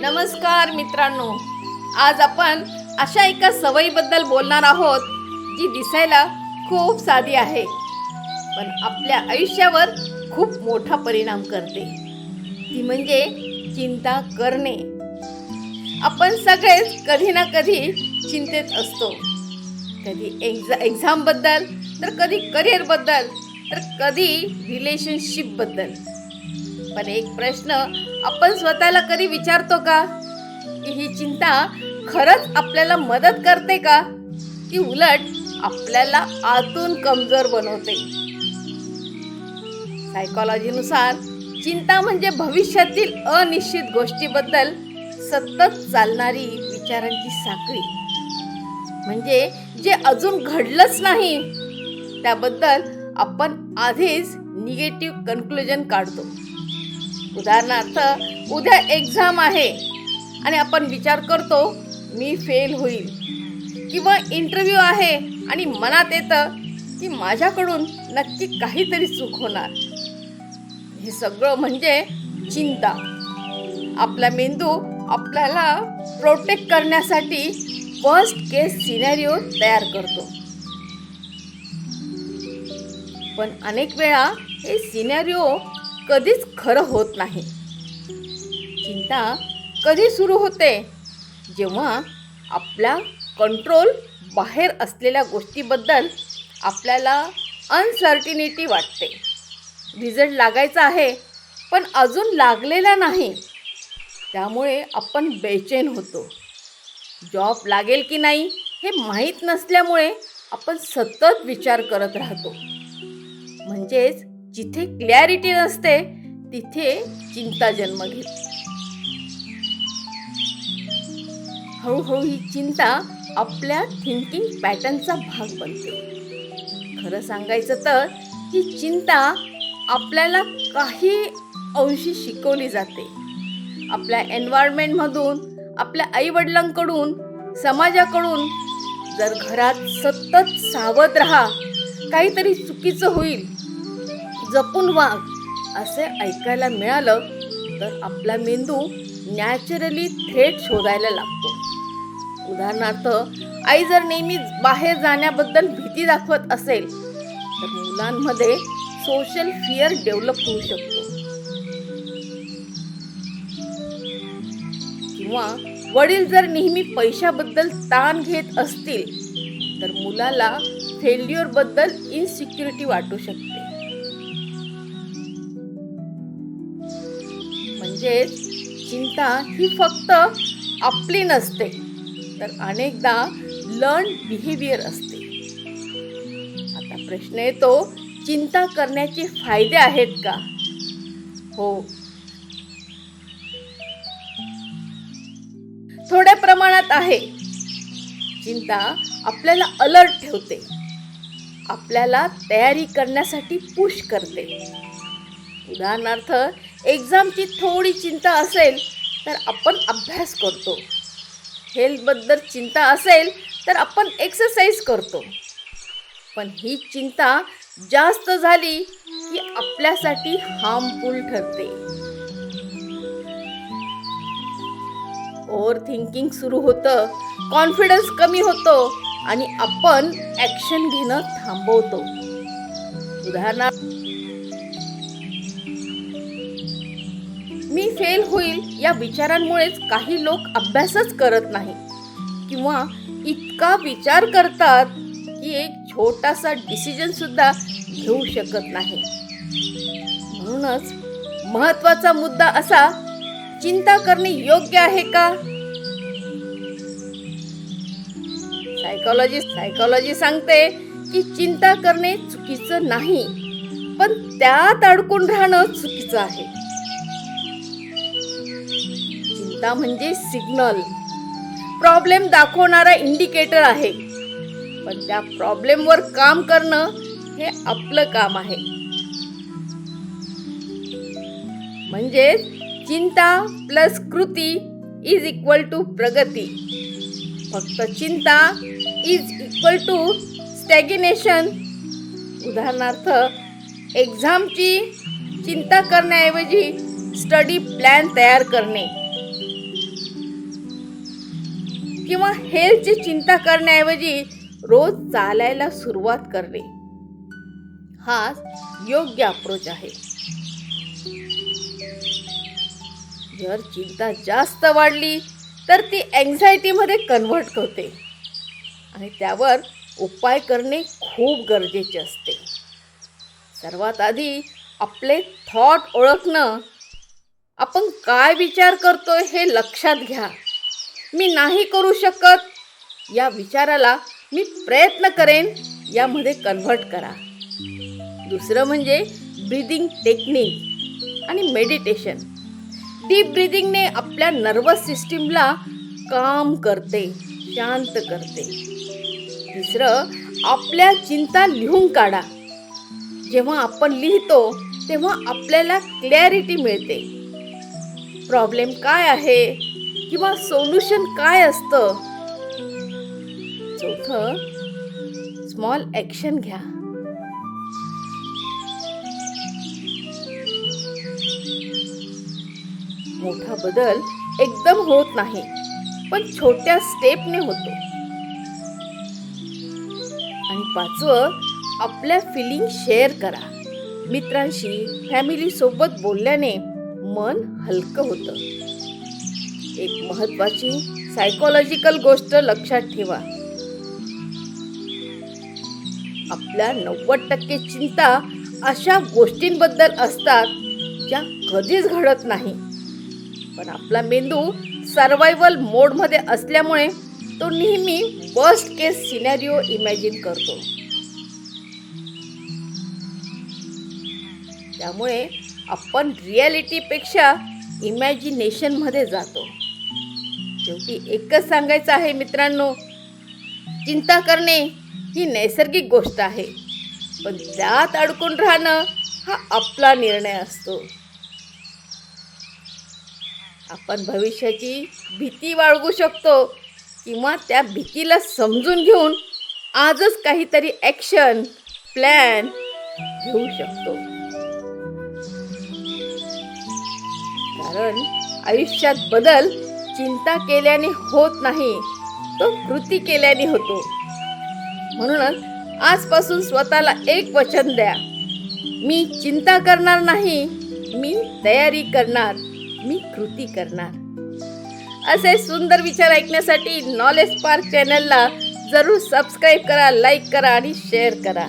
नमस्कार मित्रांनो. आज आपण अशा एका सवयीबद्दल बोलणार आहोत जी दिसायला खूप साधी आहे पण आपल्या आयुष्यावर खूप मोठा परिणाम करते. ती म्हणजे चिंता करणे. आपण सगळेच कधी ना कधी चिंतेत असतो. कधी एक्झा एक्झामबद्दल तर कधी करिअरबद्दल तर कधी रिलेशनशिपबद्दल पण एक प्रश्न आपण स्वतःला कधी विचारतो का? की ही चिंता खरंच आपल्याला मदत करते का? की उलट आपल्याला आतून कमजोर बनवते? सायकॉलॉजीनुसार चिंता म्हणजे भविष्यातील अनिश्चित गोष्टीबद्दल सतत चालणारी विचारांची साखळी. म्हणजे जे अजून घडलंच नाही त्याबद्दल आपण आधीच निगेटिव्ह कन्क्लुजन काढतो. उदाहरणार्थ उद्या एक्झाम आहे आणि आपण विचार करतो मी फेल होईल. किंवा इंटरव्ह्यू आहे आणि मनात येतं की माझ्याकडून नक्की काहीतरी चूक होणार. हे सगळं म्हणजे चिंता. आपला मेंदू आपल्याला प्रोटेक्ट करण्यासाठी फर्स्ट केस सिनॅरिओ तयार करतो. पण अनेक वेळा हे सिनॅरिओ कधीच खरं होत नाही. चिंता कधी सुरू होते? जेव्हा आपला कंट्रोल बाहेर असलेल्या गोष्टीबद्दल आपल्याला अनसर्टिनिटी वाटते. रिझल्ट लागायचा आहे पण अजून लागलेला नाही. त्यामुळे आपण बेचैन होतो. जॉब लागेल की नाही हे माहीत नसल्यामुळे आपण सतत विचार करत राहतो. म्हणजेच जिथे क्लॅरिटी नसते तिथे चिंता जन्म घेते. हळूहळू ही चिंता आपल्या थिंकिंग पॅटर्नचा भाग बनते. खरं सांगायचं तर ही चिंता आपल्याला काही अंशी शिकवली जाते. आपल्या एन्व्हायरमेंटमधून आपल्या आईवडिलांकडून समाजाकडून जर घरात सतत सावध राहा काहीतरी चुकीचं होईल जपून वाग असे ऐकायला मिळालं तर आपला मेंदू नॅचरली थेट शोधायला लागतो. उदाहरणार्थ आई जर नेहमी बाहेर जाण्याबद्दल भीती दाखवत असेल तर मुलांमध्ये सोशल फिअर डेव्हलप होऊ शकतो. किंवा वडील जर नेहमी पैशाबद्दल ताण घेत असतील तर मुलाला फेल्युअरबद्दल इनसिक्युरिटी वाटू शकते. म्हणजेच चिंता ही फक्त आपली नसते तर अनेकदा लर्न बिहेवियर असते. आता प्रश्न येतो चिंता करण्याचे फायदे आहेत का? हो. थोड्या प्रमाणात आहे. चिंता आपल्याला अलर्ट ठेवते. आपल्याला तयारी करण्यासाठी पुश करते. उदाहरणार्थ एक्झामची थोडी चिंता असेल तर आपण अभ्यास करतो. हेल्थबद्दल चिंता असेल तर आपण एक्सरसाइज करतो. पण ही चिंता जास्त झाली की आपल्यासाठी हार्मफुल ठरते. ओव्हर थिंकिंग सुरू होतं कॉन्फिडन्स कमी होतो आणि आपण ॲक्शन घेणं थांबवतो. उदाहरणार्थ फेल होईल या विचारांमुळेच काही लोक अभ्यासच करत नाही. किंवा इतका विचार करतात की एक छोटासा डिसिजन सुद्धा घेऊ शकत नाही. म्हणूनच महत्त्वाचा मुद्दा असा चिंता करणे योग्य आहे का? सायकॉलॉजी सायकॉलॉजी सांगते की चिंता करणे चुकीचं नाही पण त्यात अडकून राहणं चुकीचं आहे. चिंता म्हणजे सिग्नल. प्रॉब्लेम दाखवणारा इंडिकेटर आहे. पण त्या प्रॉब्लेमवर काम करणं हे आपलं काम आहे. म्हणजेच चिंता प्लस कृती इज इक्वल टू प्रगती. फक्त चिंता इज इक्वल टू स्टॅगिनेशन उदाहरणार्थ एक्झामची चिंता करण्याऐवजी स्टडी प्लॅन तयार करणे. किंवा हेल्थची चिंता करण्याऐवजी रोज चालायला सुरुवात करणे. हा योग्य अप्रोच आहे. जर चिंता जास्त वाढली तर ती अँझायटीमध्ये कन्व्हर्ट होते. आणि त्यावर उपाय करणे खूप गरजेचे असते. सर्वात आधी आपले थॉट ओळखणं आपण काय विचार करतोय हे लक्षात घ्या. मी नाही करू शकत. या विचाराला मी प्रयत्न करेन यामध्ये कन्व्हर्ट करा. दुसरं म्हणजे ब्रिदिंग टेक्निक आणि मेडिटेशन. डीप ब्रिदिंगने आपल्या नर्वस सिस्टीमला काम करते शांत करते. तिसरं आपल्या चिंता लिहून काढा. जेव्हा आपण लिहितो तेव्हा आपल्याला क्लॅरिटी मिळते. प्रॉब्लेम काय आहे? किंवा सोल्युशन काय असतं? चौथं स्मॉल ॲक्शन घ्या. मोठा बदल एकदम होत नाही पण छोट्या स्टेपने होतो. आणि पाचवं आपल्या फिलिंग शेअर करा. मित्रांशी फॅमिली सोबत बोलल्याने मन हलकं होतं. एक महत्वाची सायकोलॉजिकल गोष्ट लक्षात ठेवा. आपल्या नव्वद टक्के चिंता अशा गोष्टींबद्दल असतात ज्या कधीच घडत नाही. पण आपला मेंदू सर्वायवल मोडमध्ये असल्यामुळे तो नेहमी वर्स्ट केस सिनॅरिओ इमॅजिन करतो. त्यामुळे आपण रियालिटीपेक्षा इमॅजिनेशनमध्ये जातो. शेवटी एकच सांगायचं आहे मित्रांनो चिंता करणे ही नैसर्गिक गोष्ट आहे. पण त्यात अडकून राहणं हा आपला निर्णय असतो. आपण भविष्याची भीती बाळगू शकतो किंवा त्या भीतीला समजून घेऊन आजच काहीतरी ॲक्शन प्लॅन घेऊ शकतो. कारण आयुष्यात बदल चिंता केल्याने होत नाही. तो कृती केल्याने होतो. म्हणूनच आजपासून स्वतःला एक वचन द्या. मी चिंता करणार नाही. मी तयारी करणार. मी कृती करणार. असे सुंदर विचार ऐकण्यासाठी नॉलेज पार्क चॅनलला जरूर सबस्क्राईब करा लाईक करा आणि शेअर करा.